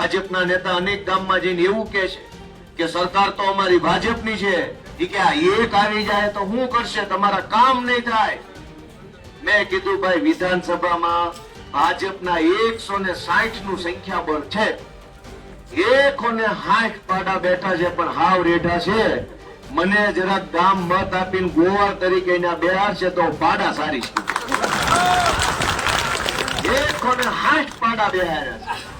ભાજપના નેતા અનેક ગામમાં જઈને એવું કે છે કે સરકાર તો અમારી ભાજપની છે. કે આ એક આવી જાય તો શું કરશે? તમારા કામ નહીં થાય. મેં કીધું, ભાઈ, વિધાનસભામાં ભાજપના એકસો ને સાઠનું સંખ્યાબળ છે. એકસો ને સાઠ પાડા બેઠા છે, પણ હાવ રેઢા છે. મને જરાક ગામ મત આપીને ગોવા તરીકે એના છે તો પાડા સારી છે. એકસો ને સાઠ પાડા બેહાર્યા છે.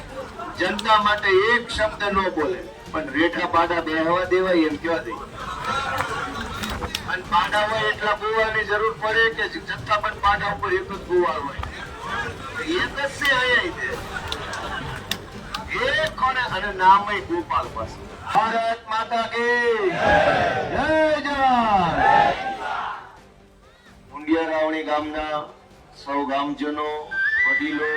જનતા માટે એક શબ્દ ન બોલે. પણ રેઠા પાડા બેહવા દેવાય એમ કેવા દે. અને પાડા હોય એટલા ગોવાની જરૂર પડે કે જથ્થા પણ પાડા ઉપર એક જ ગોવા હોય. એક જ છે અહીંયા. એક કોને અને નામય ગોપાલ પાસે. ભારત માતા કી જય રાવણી ગામના સૌ ગામજનો, વડીલો,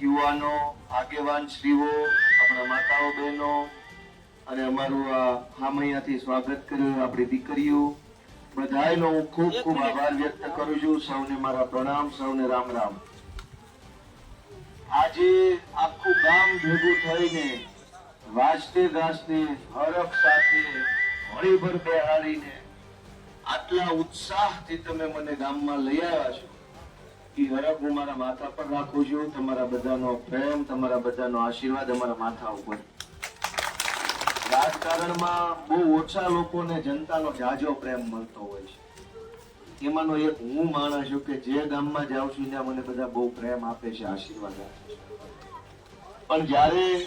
યુવાનો આગેવાન શ્રીઓ આપણા માતાઓ બહેનો અને અમારું આ હામૈયાથી સ્વાગત કર્યું આપણી દીકરીઓ. બધાયનો હું ખૂબ ખૂબ આભાર વ્યક્ત કરું છું. સૌને મારા પ્રણામ સૌને રામ રામ. આજે આખું ગામ ભેગું થઈને વાજતે ગાજતે હરખ સાથે હળીભર બેહાડીને આટલા ઉત્સાહથી તમે મને ગામમાં લઈ આવ્યા છો. એ હું મારા માથા પર રાખું છું. તમારા બધાનો પ્રેમ, તમારા બધાનો આશીર્વાદ અમારા માથા ઉપર. રાજકારણમાં બહુ ઓછા લોકોને જનતાનો જાજો પ્રેમ મળતો હોય છે. એમાંનો એક હું માણસ છું કે જે ગામમાં જાઉં છું ત્યાં મને બધા બહુ પ્રેમ આપે છે, આશીર્વાદ આપે છે. પણ જ્યારે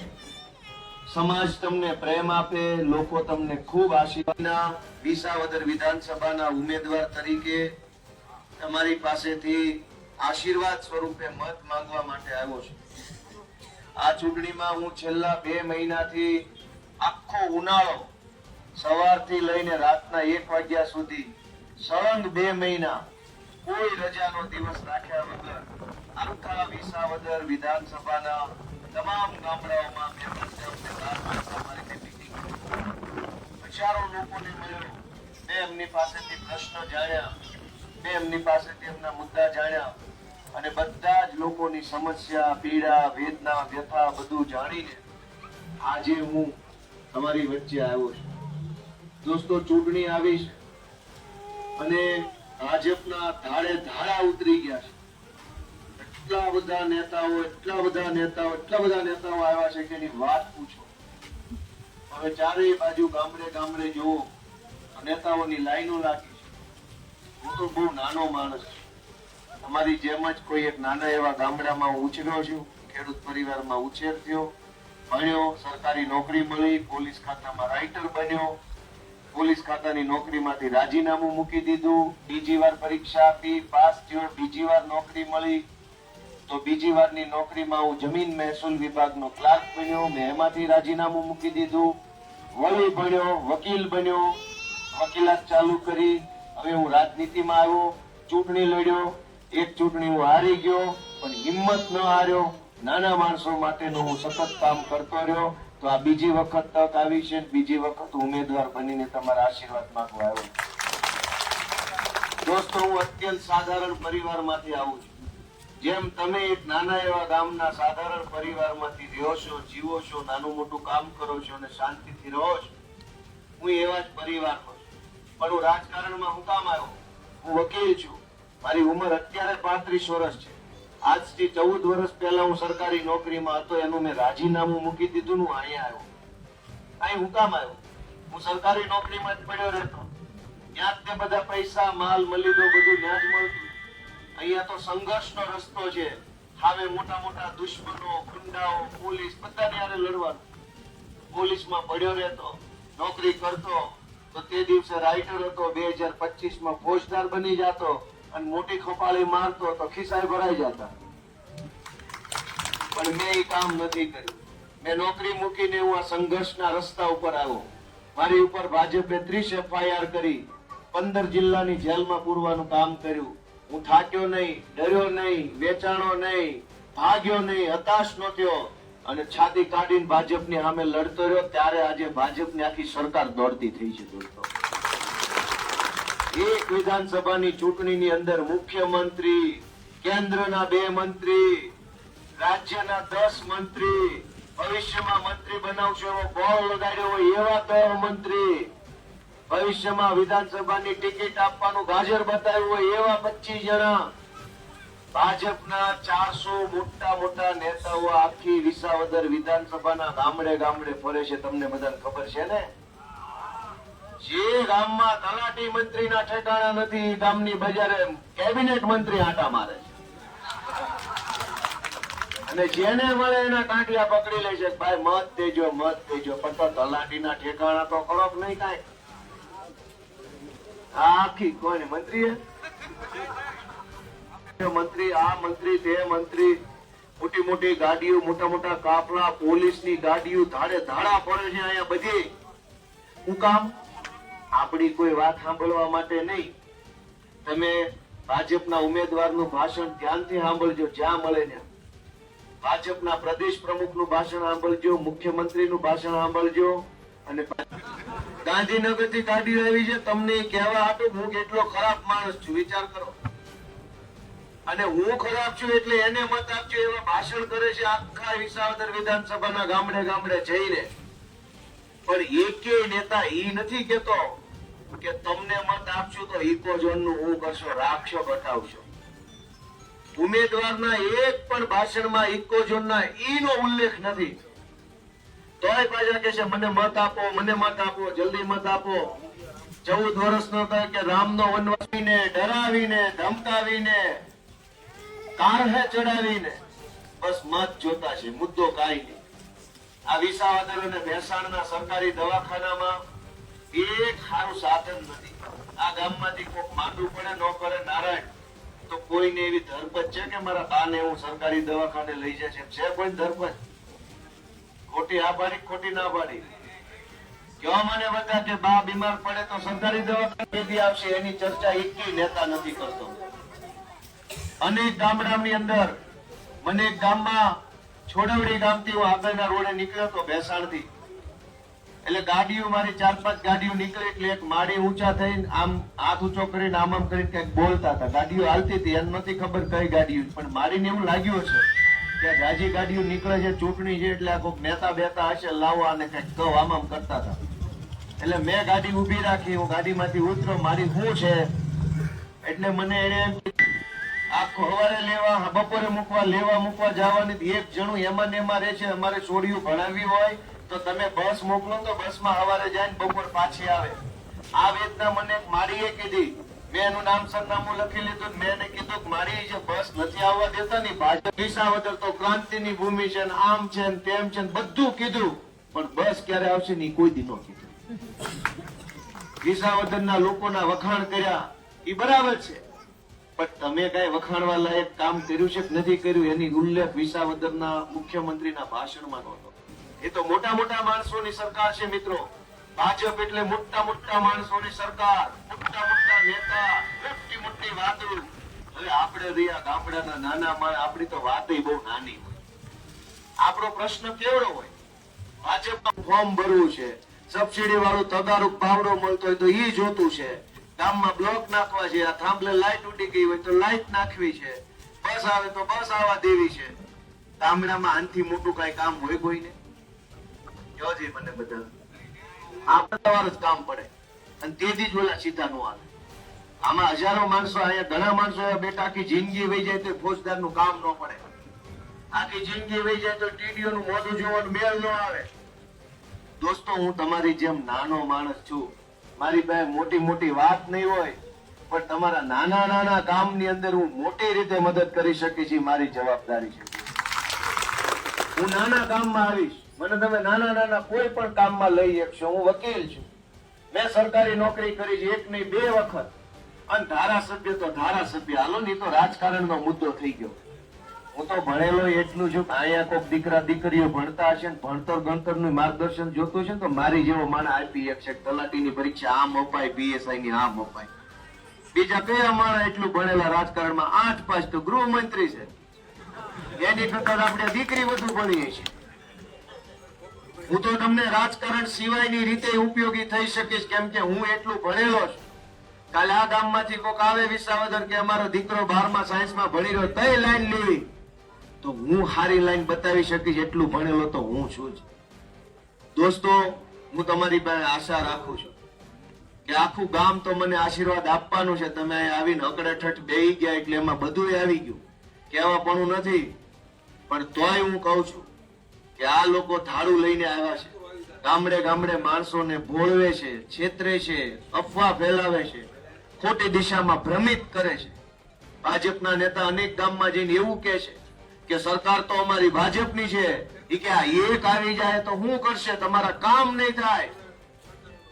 સમાજ તમને પ્રેમ આપે, લોકો તમને ખૂબ આશીર્વાદના વિસાવદર વિધાનસભાના ઉમેદવાર તરીકે તમારી પાસેથી આશીર્વાદ સ્વરૂપે મત માંગવા માટે આવ્યો છું. આ ચૂંટણીમાં હું છેલ્લા બે મહિનાથી આખો ઉનાળો સવારથી લઈને રાતના એક વાગ્યા સુધી સળંગ બે મહિના કોઈ રજાનો દિવસ રાખ્યા વગર આખા વિસાવદર વિધાનસભાના તમામ ગામડાઓમાં. હજારો લોકોને મળ્યો. મેં એમની પાસેથી પ્રશ્ન જાણ્યા. એમની પાસેથી એમના મુદ્દા જાણ્યા અને બધા જ લોકોની સમસ્યા, પીડા, વેદના, વ્યથા બધું જાણીને આજે હું તમારી વચ્ચે આવ્યો છું. દોસ્તો, ચૂંટણી આવી છે અને ભાજપના ધાડે ધાડા ઉતરી ગયા છે. એટલા બધા નેતાઓ, એટલા બધા નેતાઓ, એટલા બધા નેતાઓ આવ્યા છે કે એની વાત પૂછો. હવે ચારેય બાજુ ગામડે ગામડે જુઓ નેતાઓની લાઈનો લાગી. હું તો બહુ નાનો માણસ. છું તમારી જેમ જ કોઈ એક નાના એવા ગામડામાં ઉછર્યો છું ખેડૂત પરિવારમાં ઉછેર થયો, ભણ્યો, સરકારી નોકરી મળી, પોલીસ ખાતામાં રાઇટર બન્યો, પોલીસ ખાતાની નોકરીમાંથી રાજીનામું મૂકી દીધું, બીજી વાર પરીક્ષા આપી, પાસ થયો, બીજી વાર નોકરી મળી. તો બીજી વારની નોકરીમાં હું જમીન મહેસૂલ વિભાગનો ક્લાર્ક બન્યો, મેં એમાંથી રાજીનામું મૂકી દીધું. વળી ભણ્યો, વકીલ બન્યો, વકીલાત ચાલુ કરી. હવે હું રાજનીતિમાં આવ્યો, ચૂંટણી લડ્યો, એક ચૂંટણી હું હારી ગયો, પણ હિંમત ન હાર્યો. નાના માણસો માટેનું હું સતત કામ કરતો રહ્યો. તો આ બીજી વખત તક આવી છે બીજી વખત ઉમેદવાર બનીને તમારા આશીર્વાદ માંગવા આવ્યો દોસ્તો, હું અત્યંત સાધારણ પરિવારમાંથી આવું છું. જેમ તમે એક નાના એવા ગામના સાધારણ પરિવારમાંથી રહ્યો છો, જીવો છો, નાનું મોટું કામ કરો છો અને શાંતિથી રહો છો, હું એવા જ પરિવારનો છું પણ હું રાજકારણમાં હું કામ આવ્યો. હું વકીલ છું. મારી ઉંમર અત્યારે પાંત્રીસ વર્ષ છે. આજથી ચૌદ વર્ષ પહેલા હું સરકારી નોકરીમાં હતો. એનું મેં રાજીનામું મૂકી દીધું હું અહીંયા આવ્યો. અહીં હું કામ આવ્યો. હું સરકારી નોકરીમાં જ પડ્યો રહેતો. ત્યાં તે બધા પૈસા, માલ, મલિદો બધું ત્યાં જ મળતું. અહીંયા તો સંઘર્ષનો રસ્તો છે. હવે મોટા મોટા દુશ્મનો, ગુંડાઓ, પોલીસ બધાને યારે લડવાનું. પોલીસમાં પડ્યો રહેતો. નોકરી કરતો. તો તે દિવસે રાઇટર હતો, બે હજાર પચીસમાં ફોજદાર બની જતો અને મોટી ખોપાળી મારતો તો ખિસ્સાએ ભરાઈ જતા. પણ મેં એ કામ નથી કર્યું. મેં નોકરી મૂકીને હું આ સંઘર્ષના રસ્તા ઉપર આવ્યો. મારી ઉપર ભાજપે ત્રીસ એફઆઈઆર કરી, પંદર જિલ્લાની જેલમાં પૂરવાનું કામ કર્યું. હું થાક્યો નહીં, ડર્યો નહીં, વેચાણો નહીં, ભાગ્યો નહીં, હતાશ નો અને છાતી કાઢીને ભાજપની સામે લડતો રહ્યો, ત્યારે આજે ભાજપની આખી સરકાર દોડતી થઈ છે દોસ્તો. એક વિધાનસભાની ચૂંટણીની અંદર મુખ્યમંત્રી, કેન્દ્રના બે મંત્રી, રાજ્યના દસ મંત્રી, ભવિષ્યમાં મંત્રી બનાવશો એવો બોલ લગાડ્યો હોય એવા કયો મંત્રી, ભવિષ્યમાં વિધાનસભાની ટિકિટ આપવાનું ગાજર બતાવ્યું હોય એવા પચીસ જણા ભાજપના ચારસો મોટા મોટા નેતાઓ આખી વિસાવદર વિધાનસભાના ગામડે ગામડે ફરે છે, તમને બધાને ખબર છે ને? જે ગામમાં તલાટી મંત્રીના ઠેકાણા નથી ગામની બજારે કેબિનેટ મંત્રી આંટા મારે છે. અને જેને મળે એના કાંટિયા પકડી લે છે ભાઈ મત દેજો મત દેજો. પણ તલાટીના ઠેકાણા તો કડક નહીં કાંઈ. આખી કોને મંત્રી મંત્રી આ મંત્રી, તે મંત્રી મોટી મોટી ગાડીઓ મોટા મોટા કાફલા, પોલીસની ગાડીઓ, ધાડે ધાડા પડે છે અહીંયા બધી. હું કામ? આપણી કોઈ વાત સાંભળવા માટે નહીં. તમે ભાજપના ઉમેદવારનું ભાષણ ધ્યાનથી સાંભળજો, જ્યાં મળે ત્યાં. ભાજપના પ્રદેશ પ્રમુખનું ભાષણ સાંભળજો, મુખ્યમંત્રીનું ભાષણ સાંભળજો, અને ગાંધીનગરથી ગાડી આવી છે, તમને કહેવા આપું હું કેટલો ખરાબ માણસ છું, વિચાર કરો. અને હું ખરાબ એટલે એને મત આપજો, એવા ભાષણ કરે છે આખા વિસાવદર વિધાનસભાના ગામડે ગામડે જઈને. પણ એકેય નેતા ઈ નથી કેતો કે તમને મત આપશું તો ઇકો ઝોનનું હું કરશો રાખશો બતાવશો. ઉમેદવારના એક પણ ભાષણમાં ઇકો ના ઈ નો ઉલ્લેખ નથી. તોય પાછા કે છે, મને મત આપો, મને મત આપો, જલ્દી મત આપો. ચૌદ વર્ષનો થાય કે રામનો વનવાસીને ડરાવીને ધમકાવીને કારહે ચડાવીને બસ મત જોતા છે, મુદ્દો કાંઈ નહીં. આ વિસાવદર અને ભેસાણના સરકારી દવાખાનામાં એક સારું સાધન નથી. આ ગામમાંથી કોઈ માંડવું પડે, ન કરે નારાયણ, તો કોઈને એવી ધરપત છે કે મારા બાને હું સરકારી દવાખાને લઈ જાય છે? છે કોઈ ધરપત? ખોટી આ પાડી ખોટી ના પાડી? કયો મને બધા કે બા બીમાર પડે તો સરકારી દવાખાને આવશે, એની ચર્ચા એકી નેતા નથી કરતો. અનેક ગામડાની અંદર, મને ગામમાં છોડવડી ગામથી હું આગળના રોડે નીકળ્યો તો ભેસાણથી એટલે ગાડીઓ મારી ચાર પાંચ ગાડીઓ નીકળે એટલે એક માળી ઊંચા થઈને આમ હાથ ઊંચો કરીને આમ આમ કરીને કંઈક બોલતા હતા. ગાડીઓ હાલતી હતી એમ નથી ખબર કઈ ગાડીઓ પણ મારીને એવું લાગ્યું હશે કે રાજી ગાડીઓ નીકળે છે, ચૂંટણી છે એટલે કોઈક નેતા બેતા હશે લાવવા અને કંઈક કહો, આમ આમ કરતા હતા. એટલે મેં ગાડી ઊભી રાખી, હું ગાડીમાંથી ઉતરો મારી શું છે? એટલે મને એને ને આ ની વિસાવદર ભૂમિ છે ને, આમ છે ને, તેમ છે ને, બધું કીધું. પણ બસ ક્યારે આવશે ની કોઈ દી નો કીધું. વિસાવદરના લોકોના વખાણ કર્યા. એ બરાબર છે. પણ તમે કઈ વખાણવા લાયક કામ કર્યું છે નથી કર્યું એની ઉલ્લેખ વિસાવદરના મુખ્યમંત્રીના ભાષણમાં નહોતો. એ તો મોટા મોટા માણસોની સરકાર છે મિત્રો. ભાજપ એટલે મોટા મોટા માણસોની સરકાર, મોટા મોટા નેતા, મોટી મોટી વાતો. હવે આપણે રહ્યા ગામડાના નાના માણ, આપણી તો વાતય બહુ નાની હોય. આપણો પ્રશ્ન કેવડો હોય? ભાજપમાં ફોર્મ ભરવું છે સબસિડી વાળું તદારુક ભાવડો મળતો હોય તો ઈ જોતું છે. ગામમાં બ્લોક નાખવા છે, આ થાંભલે લાઈટ ઉડી ગઈ હોય તો લાઈટ નાખવી છે. બસ આવે તો બસ આવવા દેવી છે. ગામડામાં આનથી મોટું કઈ કામ હોય કોઈને? જોજે મને બધા આ બધા જ કામ પડે. અને તેથી જ ઓલા સીધા નો આવે. આમાં હજારો માણસો અહીંયા, ઘણા માણસો અહીંયા બેઠા આખી જિંદગી વહી જાય તો ફોજદારનું કામ ન પડે. આખી જિંદગી વહી જાય તો ટીડીઓ નું મોઢું જોવાનું મેળ ન આવે. દોસ્તો, હું તમારી જેમ નાનો માણસ છું. મારી પાસે મોટી મોટી વાત નહીં હોય, પણ તમારા નાના નાના કામની અંદર હું મોટી રીતે મદદ કરી શકી એ મારી જવાબદારી છે. હું નાના કામમાં આવીશ. મને તમે નાના નાના કોઈ પણ કામમાં લઈ શકશો. હું વકીલ છું. મેં સરકારી નોકરી કરી છે એક નહીં બે વખત. અને ધારાસભ્ય તો ધારાસભ્ય. હાલો નહીં તો રાજકારણનો મુદ્દો થઈ ગયો. હું તો ભણેલો એટલું છું અહીંયા કોઈક દીકરા દીકરીઓ ભણતા હશે ભણતર ગણતરનું માર્ગદર્શન જોતું છે તો મારી જેવો માણસ આપી તલાટી ની પરીક્ષા આમ અપાય બીએસઆઈ ની આમ અપાય. બીજા કયા માણા એટલું ભણેલા રાજકારણમાં? આઠ પાંચ તો ગૃહમંત્રી છે. એની કરતા આપણે દીકરી વધુ ભણીએ છીએ. હું તો તમને રાજકારણ સિવાયની રીતે ઉપયોગી થઈ શકીશ કેમ કે હું એટલું ભણેલો છું. કાલે આ ગામમાંથી કોક આવે વિસાવદર કે અમારો દીકરો બારમાં સાયન્સમાં ભણી રહ્યો તય લાઈન લેવી તો હું હારી લાઈન બતાવી શકીશ એટલું ભણેલો તો હું છું જ. દોસ્તો, હું તમારી પાસે આશા રાખું છું કે આખું ગામ તો મને આશીર્વાદ આપવાનું છે. તમે આવીને અકડેઠઠ બેહી ગયા એટલે એમાં બધું આવી ગયું. કહેવાપણું નથી, પણ તોય હું કહું છું કે આ લોકો થાળું લઈને આવ્યા છે. ગામડે ગામડે માણસોને ભોળવે છે, છેતરે છે, અફવા ફેલાવે છે, ખોટી દિશામાં ભ્રમિત કરે છે. ભાજપના નેતા અનેક ગામમાં જઈને એવું કે છે કે સરકાર તો અમારી ભાજપની છે. એ કે આ એક આવી જાય તો શું કરશે? તમારા કામ નહીં થાય.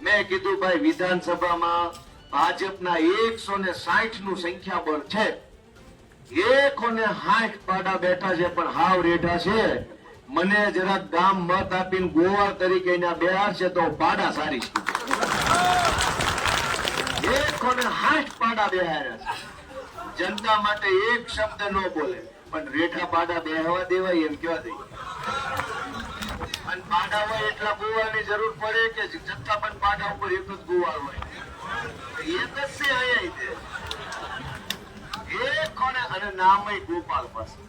મેં કીધું, ભાઈ, વિધાનસભામાં ભાજપના એકસો ને સાઠનું સંખ્યાબળ છે. એકસો ને સાઠ પાડા બેઠા છે, પણ હાવ રેઠા છે. મને જરાક ગામ મત આપીને ગોવાળ તરીકે એના બેહાર છે તો પાડા સારી એકસો ને સાઠ પાડા બેહાર્યા છે. જનતા માટે એક શબ્દ ન બોલે. પણ રેઠા પાડા બેહવા દેવાય એમ કયો દઈ અને પાડા હોય એટલા ગોવાની જરૂર પડે કે જથ્થાબંધ પાડા ઉપર એક જ ગોવાળ હોય. એક જ છે અહીંયા. એક કોને અને નામય ગોપાલ પાસે.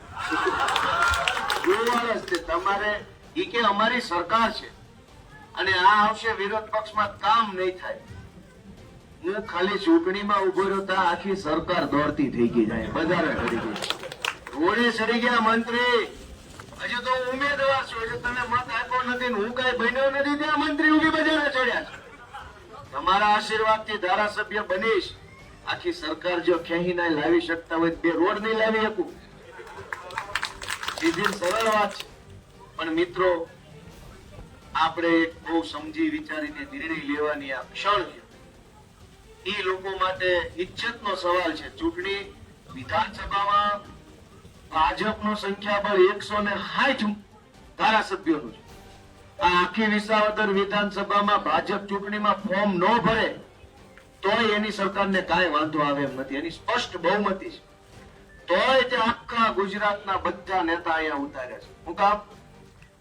ગોવાળ જ છે. તમારે એ કે અમારી સરકાર છે. અને આ આવશે વિરોધ પક્ષમાં કામ નહીં થાય. હું ખાલી ચૂંટણીમાં ઊભો રહ્યો ત્યાં આખી સરકાર દોડતી થઈ ગઈ જાય. બજારે ગઈ. રોડે ચડી ગયા, મંત્રી. હજુ તો ઉમેદવાર છું, હજુ તમે મત આપ્યો નથી હું કઈ બન્યો નથી ત્યાં, મંત્રી ઊભી બજારે ચડ્યા તમારા આશીર્વાદથી ધારાસભ્ય બનીશ. આખી સરકાર જો ક્યાંય ના લાવી શકતા હોય બે રોડ નહીં લાવી શકું. સીધી સરળ વાત છે. પણ મિત્રો, આપણે બહુ સમજી વિચારીને નિર્ણય લેવાની આ ક્ષણ એ લોકો માટે ઇજ્જતનો સવાલ છે. ચૂંટણી વિધાનસભામાં ભાજપનો સંખ્યાબળ એકસો ને સાઠ ધારાસભ્યોનું છે. આ આખી વિસાવદર વિધાનસભામાં ભાજપ ચૂંટણીમાં ફોર્મ ન ભરે તોય એની સરકારને કાંઈ વાંધો આવે એમ નથી. એની સ્પષ્ટ બહુમતી છે. તોય તે આખા ગુજરાતના બધા નેતા અહીંયા ઉતાર્યા છે. હું કામ?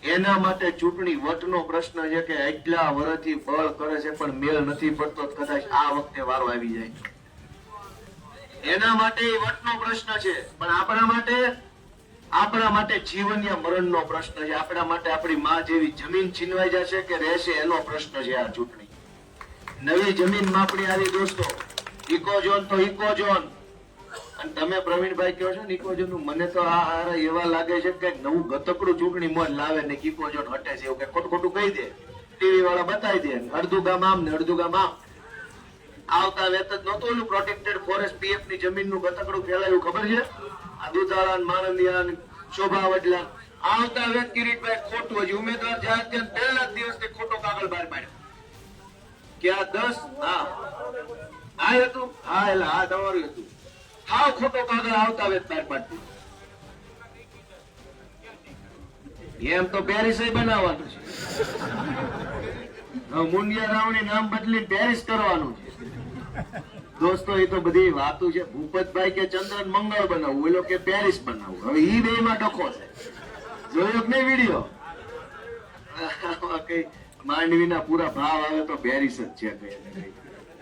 એના માટે ચૂંટણી વટનો પ્રશ્ન છે કે એટલા વર્ષથી બળ કરે છે પણ મેળ નથી પડતો. કદાચ આ વખતે વારો આવી જાય. એના માટે એ વટનો પ્રશ્ન છે. પણ આપણા માટે આપણા માટે જીવન યા મરણનો પ્રશ્ન છે. આપણા માટે આપણી માં જેવી જમીન છીનવાઈ જશે કે રહેશે એનો પ્રશ્ન છે આ ચૂંટણી. નવી જમીન માપણી આવી દોસ્તો. ઇકો ઝોન તો ઇકો ઝોન અને તમે પ્રવીણભાઈ કહો છો ને ઇકો ઝોનનું મને તો આ હારા એવા લાગે છે કે નવું ગતકડું ચૂંટણી મન લાવે ને ઇકો ઝોન હટે છે એવું કે ખોટું ખોટું કહી દે. ટીવી વાળા બતાવી દે અડધું ગામ આમ ને અડધું ગામ આમ. આવતા વેત જ ઓલું પ્રોટેક્ટેડ ફોરેસ્ટ પીએફની જમીનનું ગતકડું ફેલાયું, ખબર છે? આ દુધાળા માનંદિયા શોભા વડલા આવતા વેત કિરીટભાઈ ખોટું હજી ઉમેદવાર જાહેર થયા પહેલા જ દિવસે ખોટો કાગળ બહાર પાડ્યો. કે દસ? હા. આ હતું? હા, એટલે હા તમારું હતું. હાવ ખોટો કાગળ આવતા વેત બહાર પાડતું એમ તો પેરિસ બનાવવાનું છે. મુંડિયા રાવણી નામ બદલી પેરિસ કરવાનું છે. દોસ્તો, એ તો બધી વાતો છે. ભૂપતભાઈ કે ચંદ્રન મંગળ બનાવવું, ઓલો કે પેરિસ બનાવવું. હવે ઈ બે માં ડખો છે. જોયો કે નહીં વીડિયો? કઈ માંડવીના પૂરા ભાવ આવે તો પેરિસ જ છે કઈ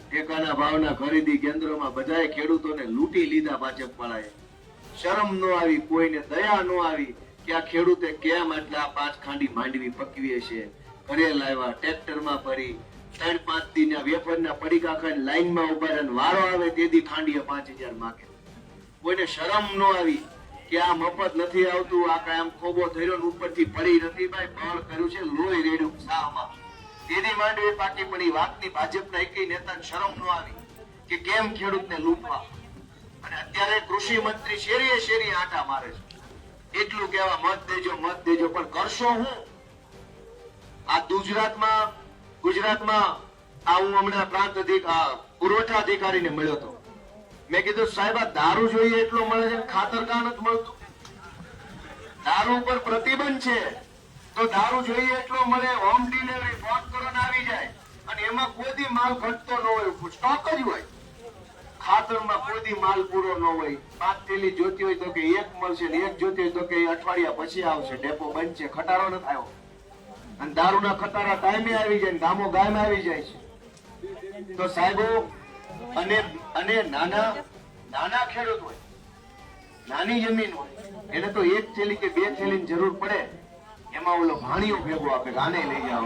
ટેકાના ભાવના ખરીદી કેન્દ્રોમાં બધાએ ખેડૂતોને લૂંટી લીધા ભાજપ વાળાએ શરમ નો આવી, કોઈને દયા નો આવી કે આ ખેડૂતે કેમ આટલા પાંચ ખાંડી માંડવી પકવીએ છે? ઘરે લાવ્યા, ટ્રેક્ટરમાં ભરી ત્રણ પાંચ દિન વેફરના પડીકા લાઈનમાં ઊભા રહે વારો આવે તેથી ખાંડીએ પાંચ હજાર માગે કોઈને શરમ નો આવી કે આ મફત નથી આવતું, આ કાંઈ આમ ખોબો થયો ને ઉપરથી પડી નથી ભાઈ, બળ કર્યું છે, લોહી રેડ્યું સાહમાં તેની માંડવી પાકી પણ વાતની ભાજપના એકેય નેતાને શરમ ન આવી કે કેમ ખેડૂતને લૂંટવા. અને અત્યારે કૃષિ મંત્રી શેરીએ શેરી આંટા મારે છે. એટલું કહેવા મત દેજો મત દેજો, પણ કરશો હું? આ ગુજરાતમાં ગુજરાતમાં આવું હમણાં પ્રાંત પુરવઠા અધિકારીને મળ્યો હતો. મેં કીધું, સાહેબ દારૂ જોઈએ એટલો મળે છે ખાતર કા નથી મળતું? દારૂ ઉપર પ્રતિબંધ છે. તો દારૂ જોઈએ એટલો મળે હોમ ડિલિવરી ફોન કરો આવી જાય, અને એમાં કોઈ માલ ઘટતો ન હોય સ્ટોક જ હોય. ખાતરમાં કોઈ માલ પૂરો ન હોય. પાંચ થેલી જોતી હોય તો કે એક મળશે ને એક જોતી હોય તો કે અઠવાડિયા પછી આવશે. ડેપો બંધ છે, ખટારો નથી આવ્યો. અને દારૂના ખતારા ટાઈમે આવી જાય ગામો ગામ આવી જાય છે. તો સાહેબો, અને અને નાના નાના ખેડૂત હોય, નાની જમીન હોય, એને તો એક થેલી કે બે થેલીની જરૂર પડે. એમાં ઓલો ભાણીઓ ભેગો આપે આને લઈ જાવ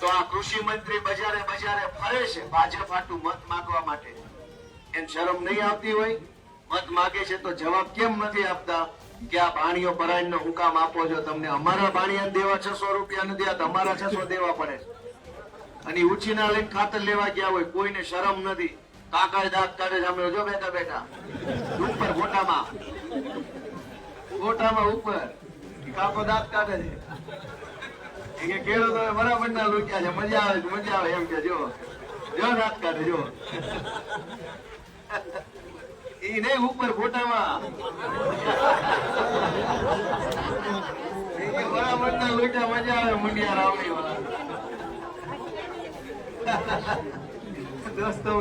તો આ કૃષિ મંત્રી બજારે બજારે ફરે છે ભાજપ હાટું મત માંગવા માટે. એમ શરમ નહીં આવતી હોય? મત માગે છે તો જવાબ કેમ નથી આપતા? કે આ ભાણીઓ ભરાઈને નો હુકામ આપો છો. તમને અમારા ભાણિયા દેવા છસો રૂપિયા નથી, આ તમારા છસો દેવા પડે છે. અને ઉછીના લઈને ખાતર લેવા ગયા હોય, કોઈને શરમ નથી. કાકડ દાંત કાઢે સામે જો બેઠા બેઠા ઉપર ગોટામાં. ગોટામાં ઉપર. કાકો દાંત કાઢે છે. કે કે તો બરાબર ના લૂક્યા છે, મજા આવે મજા આવે એમ કે જો. જો દાંત કાઢે, જો. ઈ નહીં, ઉપર મજા આવે મુંડિયા રાવણી વાળા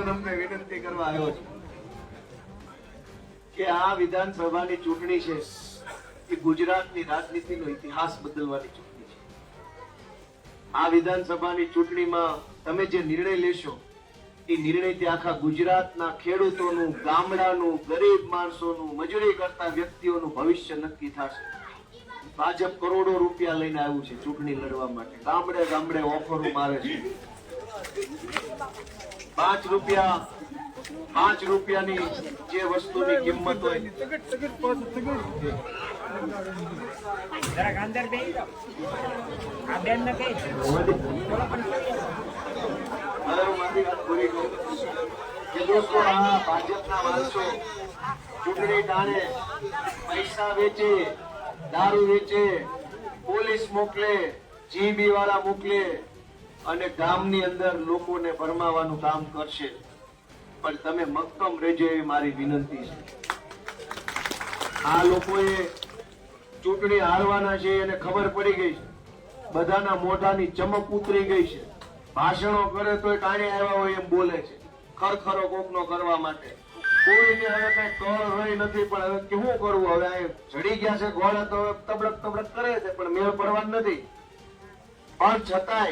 તમને વિનંતી કરવા આવ્યો છું કે આ વિધાનસભાની ચૂંટણી છે, એ ગુજરાતની રાજનીતિનો ઇતિહાસ બદલવાની ચૂંટણી છે. આ વિધાનસભાની ચૂંટણીમાં તમે જે નિર્ણય લેશો ભાજપ કરોડો રૂપિયા લઈને આવ્યું છે ચૂંટણી લડવા માટે. ગામડે ગામડે ઓફરો મારે છે. પાંચ રૂપિયા, પાંચ રૂપિયાની જે વસ્તુની કિંમત હોય. જરાક અંદર બે આ બેન ને કહે પોલીસ મોકલે, જીબી વાળા મોકલે અને ગામની અંદર લોકોને ભરમાવાનું કામ કરશે. પણ તમે મક્કમ રહેજો એવી મારી વિનંતી છે. આ લોકોએ ચૂંટણી હારવાના છે એને ખબર પડી ગઈ છે. બધાના મોઢાની ચમક ઉતરી ગઈ છે. ભાષણો કરે તોય કાણે આવ્યા હોય એમ બોલે છે. ખરખરો કોકનો કરવા માટે. કોઈને હવે કઈ કળ રહી નથી, પણ હવે કેવું કરવું હવે આ જડી ગયા છે, ગોળા તો હવે તબડક તબડક કરે છે, પણ મેળ પડવા નથી. પણ છતાંય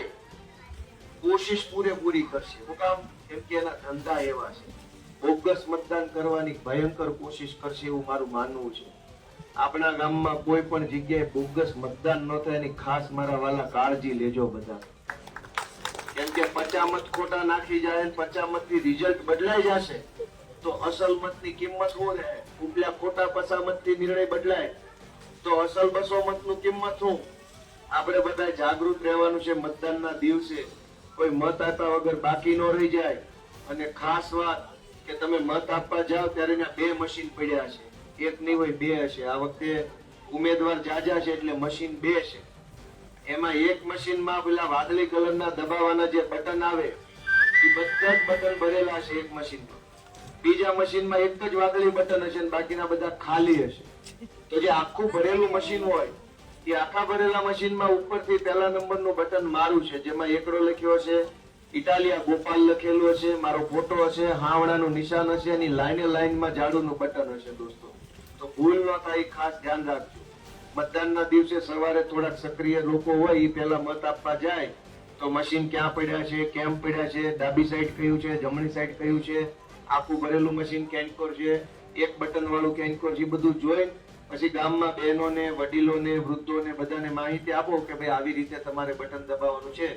કોશિશ પૂરેપૂરી કરશે. હું કામ કેમ કે એના ધંધા એવા છે. બોગસ મતદાન કરવાની ભયંકર કોશિશ કરશે એવું મારું માનવું છે. આપણા ગામમાં કોઈ પણ જગ્યાએ બોગસ મતદાન ન થાય એની ખાસ મારા વાલા કાળજી લેજો બધા. કેમ કે પચામત ખોટા નાખી જાય પચામતથી રિઝલ્ટ બદલાઈ જશે, તો અસલ મતની કિંમત શું રહે? ઉપલા ખોટા પચામતથી નિર્ણય બદલાય, તો અસલ બસો મતનું કિંમત શું? આપણે બધા જાગૃત રહેવાનું છે, મતદાનના દિવસે. કોઈ મત આપ્યા વગર બાકી ન રહી જાય. અને ખાસ વાત કે તમે મત આપવા જાઓ ત્યારે બે મશીન પડ્યા છે. એક નહીં હોય, બે હશે. આ વખતે ઉમેદવાર જાજા છે એટલે મશીન બે છે. એમાં એક મશીનમાં પેલા વાદળી કલરના દબાવવાના જે બટન આવે, એ બધા જ બટન ભરેલા છે એક મશીનમાં બીજા મશીનમાં એક જ વાદળી બટન હશે બાકીના બધા ખાલી હશે. તો જે આખું ભરેલું મશીન હોય, એ આખા ભરેલા મશીનમાં ઉપરથી પહેલા નંબરનું બટન મારું છે. જેમાં એકડો લખ્યો છે ઇટાલિયા ગોપાલ લખેલું હશે, મારો ફોટો હશે, હાવડાનું નિશાન હશે એની લાઈને લાઈનમાં ઝાડુનું બટન હશે દોસ્તો. તો ભૂલ ન થાય ખાસ ધ્યાન રાખજો. મતદાનના દિવસે સવારે થોડાક સક્રિય લોકો હોય એ પહેલા મત આપવા જાય, તો મશીન ક્યાં પડ્યા છે, કેમ પડ્યા છે, ડાબી સાઈડ કયું છે, જમણી સાઈડ કયું છે, આખું ભરેલું મશીન કેન્કોર છે, એક બટન વાળું કેન્કોર છે બધું જોઈ, પછી ગામમાં બહેનોને, વડીલોને, વૃદ્ધોને બધાને માહિતી આપો કે ભાઈ આવી રીતે તમારે બટન દબાવવાનું છે.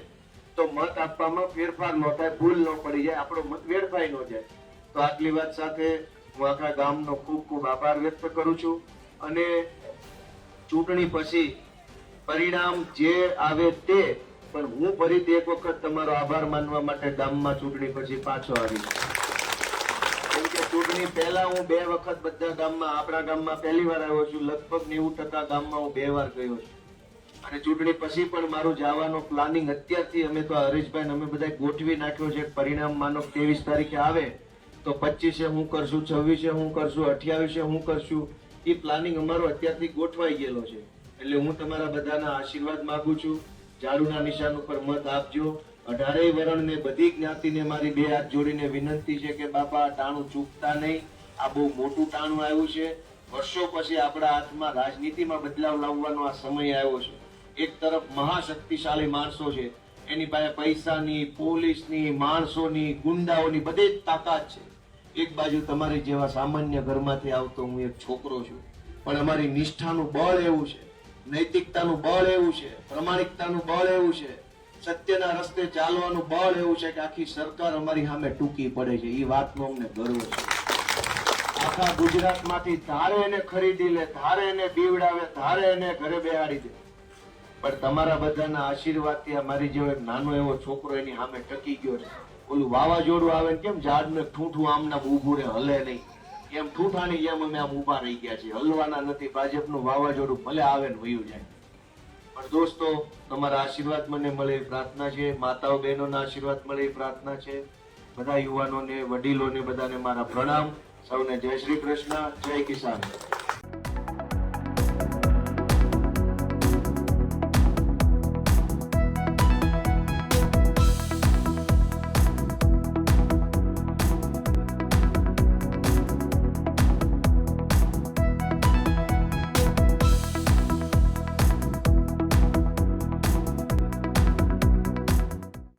તો મત આપવામાં ફેરફાર ન થાય ભૂલ ન પડી જાય, આપણો મત વેડફાઈ ન જાય. તો આટલી વાત સાથે હું આખા ગામનો ખૂબ ખૂબ આભાર વ્યક્ત કરું છું. અને ચૂંટણી પછી પરિણામ જે આવે તે, પણ હું ફરીથી એક વખત તમારો આભાર માનવા માટે ગામમાં ચૂંટણી પછી પાછો આવીશ. કેમ કે ચૂંટણી પહેલા હું બે વખત બધા ગામમાં, આપણા ગામમાં પહેલી વાર આવ્યો છું. લગભગ નેવું ટકા ગામમાં હું બે વાર ગયો છું. અને ચૂંટણી પછી પણ મારું જવાનો પ્લાનિંગ અત્યારથી અમે તો હરીશભાઈ અમે બધા ગોઠવી નાખ્યો છે. પરિણામ માનો ત્રેવીસ તારીખે આવે. તો પચીસે હું કરશું, છવ્વીસે હું કરશું, અઠ્યાવીસે હું કરશું, એ પ્લાનિંગ અમારો અત્યારથી ગોઠવાઈ ગયેલો છે. એટલે હું તમારા બધાના આશીર્વાદ માગું છું. ઝાડુના નિશાન ઉપર મત આપજો. અઢારેય વરણને બધી જ્ઞાતિને મારી બે હાથ જોડીને વિનંતી છે કે બાપા, આ ટાણું ચૂકતા નહીં. આ બહુ મોટું ટાણું આવ્યું છે. વર્ષો પછી આપણા હાથમાં રાજનીતિમાં બદલાવ લાવવાનો આ સમય આવ્યો છે. એક તરફ મહાશક્તિશાળી માણસો છે. એની પાસે પૈસાની, પોલીસની, માણસોની, ગુંડાઓની બધી જ તાકાત છે. એક બાજુ તમારી જેવા સામાન્ય ઘરમાંથી આવતો હું એક છોકરો છું. પણ અમારી નિષ્ઠાનું બળ એવું છે. નૈતિકતાનું બળ એવું છે. પ્રમાણિકતાનું બળ એવું છે. સત્યના રસ્તે ચાલવાનું બળ એવું છે કે આખી સરકાર અમારી સામે ટૂંકી પડે છે. એ વાતનો અમને ગર્વ છે. આખા ગુજરાતમાંથી ધારે એને ખરીદી લે, ધારે એને બીવડાવે, ધારે એને ઘરે બેહાડી દે. પણ તમારા બધાના આશીર્વાદથી મારી જેવો એક નાનો એવો છોકરો એની સામે ટકી ગયો છે. ઓલું વાવાઝોડું આવે ને કેમ ઝાડને ઠૂઠું આમના ઊભું રહે, હલે નહીં. એમ ઠૂઠાની જેમ અમે આમ ઊભા રહી ગયા છીએ. હલવાના નથી, ભાજપનું વાવાઝોડું ભલે આવે ને વયું જાય. પણ દોસ્તો, તમારા આશીર્વાદ મને મળે એ પ્રાર્થના છે, માતાઓ બહેનોના આશીર્વાદ મળે એ પ્રાર્થના છે. બધા યુવાનોને, વડીલોને બધાને મારા પ્રણામ. સૌને જય શ્રી કૃષ્ણ, જય કિસાન.